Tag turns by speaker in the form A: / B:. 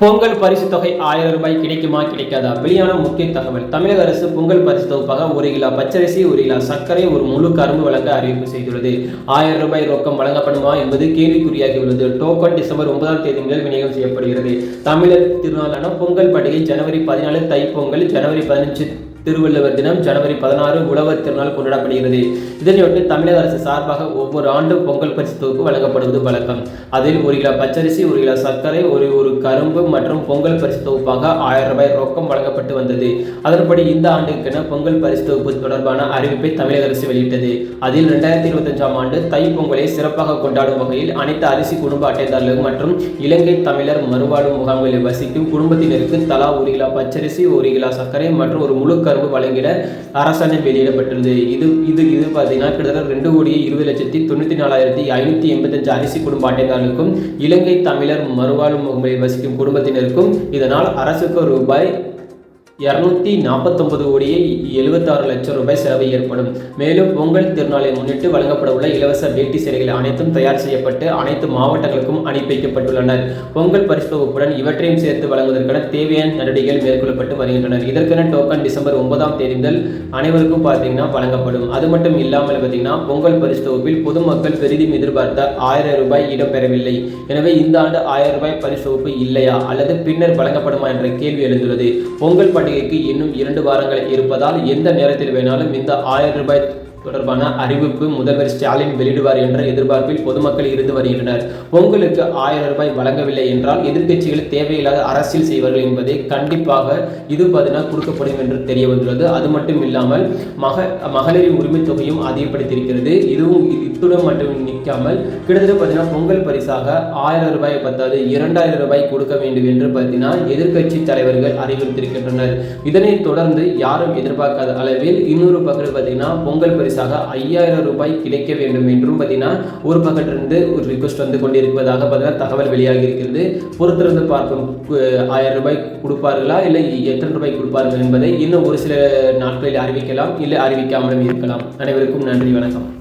A: பொங்கல் பரிசு தொகை ஆயிரம் ரூபாய் கிடைக்குமா? கிடைக்காதா? வெளியான முக்கிய தகவல். தமிழக அரசு பொங்கல் பரிசு தொகுப்பாக ஒரு கிலோ பச்சரிசி ஒரு கிலோ சர்க்கரை ஒரு முழு கரும்பு வழங்க அறிவிப்பு செய்துள்ளது. ஆயிரம் ரூபாய் ரொக்கம் வழங்கப்படுமா என்பது கேள்விக்குறியாகியுள்ளது. டோக்கன் டிசம்பர் ஒன்பதாம் தேதி முதல் விநியோகம் செய்யப்படுகிறது. தமிழர் திருநாளான பொங்கல் பண்டிகை ஜனவரி பதினாலு தைப்பொங்கல் ஜனவரி பதினஞ்சு திருவள்ளுவர் தினம் ஜனவரி பதினாறு உழவர் திருநாள் கொண்டாடப்படுகிறது. இதனையொட்டி தமிழக அரசு சார்பாக ஒவ்வொரு ஆண்டும் பொங்கல் பரிசு தொகுப்பு வழங்கப்படுவது வழக்கம். அதில் ஒரு கிலோ பச்சரிசி ஒரு கிலோ சர்க்கரை ஒரு ஒரு கரும்பு மற்றும் பொங்கல் பரிசு தொகுப்பாக ஆயிரம் ரூபாய் ரொக்கம் வழங்கப்பட்டு வந்தது. அதன்படி இந்த ஆண்டுக்கென பொங்கல் பரிசு தொகுப்பு தொடர்பான அறிவிப்பை தமிழக அரசு வெளியிட்டது. அதில் இரண்டாயிரத்தி இருபத்தஞ்சாம் ஆண்டு தை பொங்கலை சிறப்பாக கொண்டாடும் வகையில் அனைத்து அரிசி குடும்ப அட்டைதாரர்கள் மற்றும் இலங்கை தமிழர் மறுவாழ்வு முகாம்களில் வசிக்கும் குடும்பத்தினருக்கு தலா ஒரு கிலோ பச்சரிசி ஒரு கிலோ சர்க்கரை மற்றும் ஒரு முழு தரப்பு வழங்கிட அரசாணை வெளியிடப்பட்டுள்ளது. இது இது இது பார்த்தீங்கன்னா கிட்டத்தட்ட ரெண்டு கோடியே இருபது லட்சத்தி தொண்ணூற்றி நாலாயிரத்தி ஐநூற்றி எண்பத்தஞ்சு அரிசி குடும்ப அட்டைதாரர்களுக்கும் இலங்கை தமிழர் மறுவாழ்வு முகமையில் வசிக்கும் குடும்பத்தினருக்கும் இதனால் அரசுக்கு ரூபாய் இரநூத்தி நாற்பத்தொன்பது கோடியே எழுபத்தாறு லட்சம் ரூபாய் செலவு ஏற்படும். மேலும் பொங்கல் திருநாளை முன்னிட்டு வழங்கப்பட உள்ள இலவச வேட்டி சேலைகள் அனைத்தும் தயார் செய்யப்பட்டு அனைத்து மாவட்டங்களுக்கும் அனுப்பி வைக்கப்பட்டுள்ளனர். பொங்கல் பரிசு தொகுப்புடன் இவற்றையும் சேர்த்து வழங்குவதற்கான தேவையான நடவடிக்கைகள் மேற்கொள்ளப்பட்டு வருகின்றனர். இதற்கென டோக்கன் டிசம்பர் ஒன்பதாம் தேதி முதல் அனைவருக்கும் பார்த்தீங்கன்னா வழங்கப்படும். அது மட்டும் இல்லாமல் பார்த்தீங்கன்னா பொங்கல் பரிசு தொகுப்பில் பொதுமக்கள் பெரிதும் எதிர்பார்த்த ஆயிரம் ரூபாய் இடம்பெறவில்லை எனவே இந்த ஆண்டு ஆயிரம் ரூபாய் பரிசு தொகுப்பு இல்லையா அல்லது பின்னர் வழங்கப்படுமா என்ற கேள்வி எழுந்துள்ளது. பொங்கல் பண்டிகைக்கு இன்னும் இரண்டு வாரங்கள் இருப்பதால் எந்த நேரத்தில் வேணாலும் இந்த ஆயிரம் ரூபாய் தொடர்பான அறிவிப்பு முதல்வர் ஸ்டாலின் வெளியிடுவார் என்ற எதிர்பார்ப்பில் பொதுமக்கள் இருந்து வருகின்றனர். பொங்கலுக்கு ஆயிரம் ரூபாய் வழங்கவில்லை என்றால் எதிர்க்கட்சிகள் தேவையில்லாத அரசியல் செய்வார்கள் என்பதை கண்டிப்பாக இது பதினா கொடுக்கப்படும் என்று தெரிய வந்துள்ளது. அது மட்டும் இல்லாமல் மக மகளிரின் உரிமை தொகையும் அதிகப்படுத்தியிருக்கிறது. இதுவும் இத்துடன் மட்டும் நிற்காமல் கிட்டத்தட்ட பார்த்தீங்கன்னா பொங்கல் பரிசாக ஆயிரம் ரூபாய் பத்தாது இரண்டாயிரம் ரூபாய் கொடுக்க வேண்டும் என்று பார்த்தீங்கன்னா எதிர்க்கட்சி தலைவர்கள் அறிவுறுத்தியிருக்கின்றனர். இதனைத் தொடர்ந்து யாரும் எதிர்பார்க்காத அளவில் இன்னொரு பக்கம் பார்த்தீங்கன்னா பொங்கல் பரிசாக ஐயாயிரம் ரூபாய் கிடைக்க வேண்டும் என்றும் பார்த்தீங்கன்னா ஒரு பக்கத்திலிருந்து ஒரு ரிக்வஸ்ட் வந்து கொண்டிருப்பதாக பார்த்தீங்கன்னா தகவல் வெளியாகி இருக்கிறது பொறுத்திருந்து பார்க்கும் ஆயிரம் ரூபாய் கொடுப்பார்களா இல்லை எத்தனை ரூபாய் கொடுப்பார்கள் என்பதை இன்னும் ஒரு சில நாட்களில் அறிவிக்கலாம். இல்லை அறிவிக்காமலும் இருக்கலாம். அனைவருக்கும் நன்றி வணக்கம்.